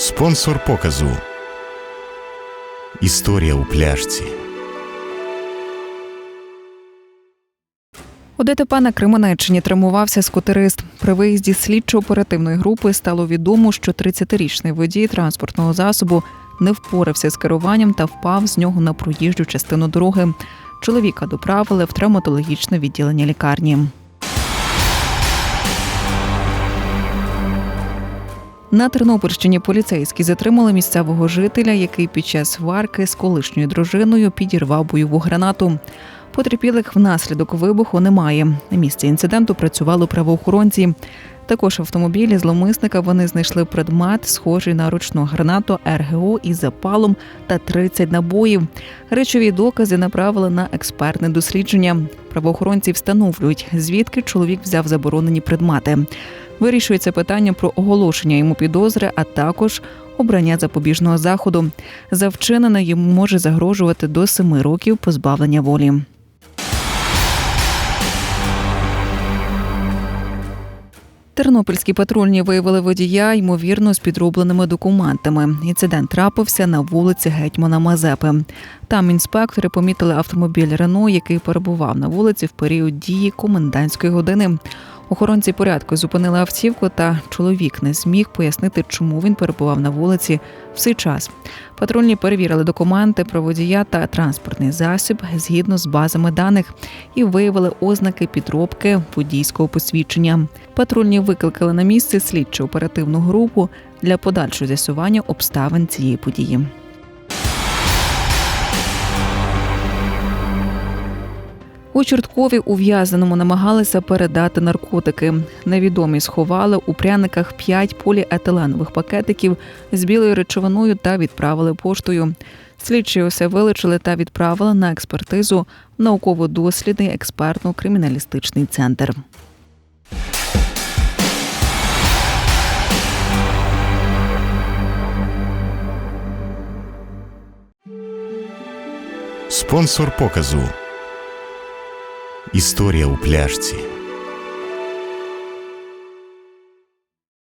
Спонсор показу. Історія у пляшці. У ДТП на Кременеччині травмувався скутерист. При виїзді слідчо-оперативної групи стало відомо, що 30-річний водій транспортного засобу не впорався з керуванням та впав з нього на проїжджу частину дороги. Чоловіка доправили в травматологічне відділення лікарні. На Тернопільщині поліцейські затримали місцевого жителя, який під час сварки з колишньою дружиною підірвав бойову гранату. Потерпілих внаслідок вибуху немає. На місці інциденту працювали правоохоронці. Також автомобілі зловмисника вони знайшли предмет, схожий на ручну гранату РГО із запалом та 30 набоїв. Речові докази направили на експертне дослідження. Правоохоронці встановлюють, звідки чоловік взяв заборонені предмети. Вирішується питання про оголошення йому підозри, а також обрання запобіжного заходу. За вчинене йому може загрожувати до семи років позбавлення волі. Тернопільські патрульні виявили водія, ймовірно, з підробленими документами. Інцидент трапився на вулиці Гетьмана Мазепи. Там інспектори помітили автомобіль Рено, який перебував на вулиці в період дії комендантської години. Охоронці порядку зупинили автівку, та чоловік не зміг пояснити, чому він перебував на вулиці в цей час. Патрульні перевірили документи про водія та транспортний засіб згідно з базами даних і виявили ознаки підробки водійського посвідчення. Патрульні викликали на місце слідчо оперативну групу для подальшого з'ясування обставин цієї події. У Чорткові ув'язненому намагалися передати наркотики. Невідомі сховали у пряниках п'ять поліетиленових пакетиків з білою речовиною та відправили поштою. Слідчі усе вилучили та відправили на експертизу в науково-дослідний експертно-криміналістичний центр. Спонсор показу. Історія у пляшці.